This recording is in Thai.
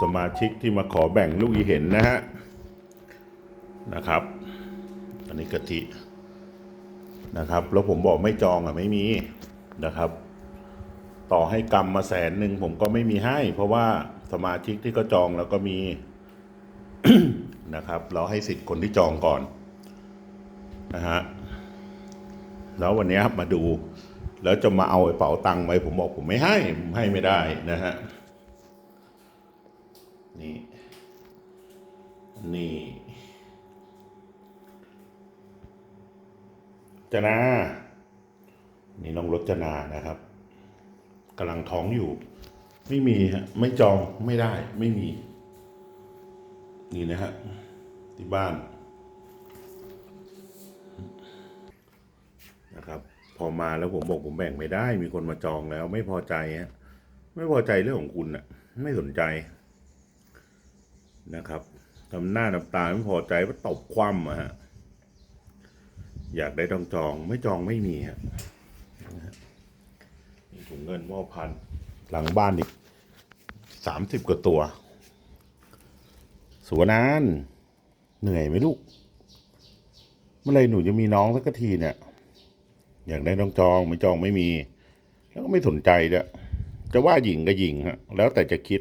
สมาชิกที่มาขอแบ่งลูกอีเห็นนะฮะนะครับ อันนี้กะทินะครับ แล้วผมบอกไม่จองอะไม่มีนะครับ ต่อให้กรรมมาแสนหนึ่งผมก็ไม่มีให้ เพราะว่าสมาชิกที่ก็จองแล้วก็มีนะครับ เราให้สิทธิ์คนที่จองก่อนนะฮะแล้ววันนี้มาดู แล้วจะมาเอาไอ้เป๋าตังค์ไว้ผมบอกผมไม่ให้ผมให้ไม่ได้นะฮะ นี่ นี่จนา นี่น้องรจนานะครับกำลังท้องอยู่ ไม่มีฮะไม่จองไม่ได้ ไม่มี นี่นะฮะที่บ้านนะครับ พอมาแล้วผมบอกผมแบ่งไม่ได้ มีคนมาจองแล้ว ไม่พอใจฮะไม่พอใจเรื่องของคุณอะไม่สนใจ นะครับทำหน้าน้ำตาไม่พอใจว่าตบคว่ำอะฮะอยากได้ต้องจองไม่จองไม่มีฮะนะฮะนี่ถุงเงินพ่อพันหลังบ้านอีกสามสิบกว่าตัว สวรรณานเหนื่อยไหมลูก เมื่อไรหนูจะมีน้องสักทีเนี่ย อยากได้ต้องจอง ไม่จองไม่มี แล้วก็ไม่สนใจด้วยจะว่าหญิงก็หญิงฮะ แล้วแต่จะคิด